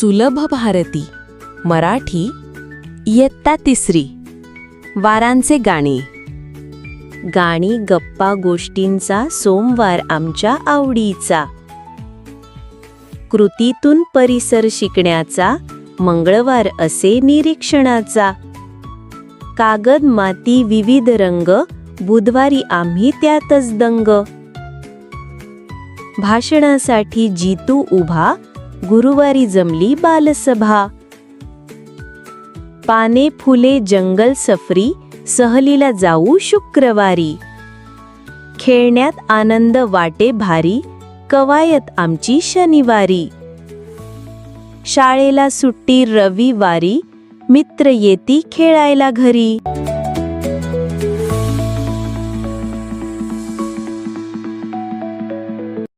सुलभ भारती. मराठी इयत्ता तिसरी. वारांचे गाणे. गाणी गप्पा गोष्टींचा सोमवार आमच्या आवडीचा. कृतीतून परिसर शिकण्याचा मंगळवार असे निरीक्षणाचा. कागद माती विविध रंग बुधवारी आम्ही त्यातच दंग. भाषणासाठी जितू उभा गुरुवारी जमली बालसभा. पाने फुले जंगल सफरी सहलीला जाऊ शुक्रवारी. खेळण्यात आनंद वाटे भारी कवायत आमची शनिवारी. शाळेला सुट्टी रविवारी मित्र येती खेळायला घरी.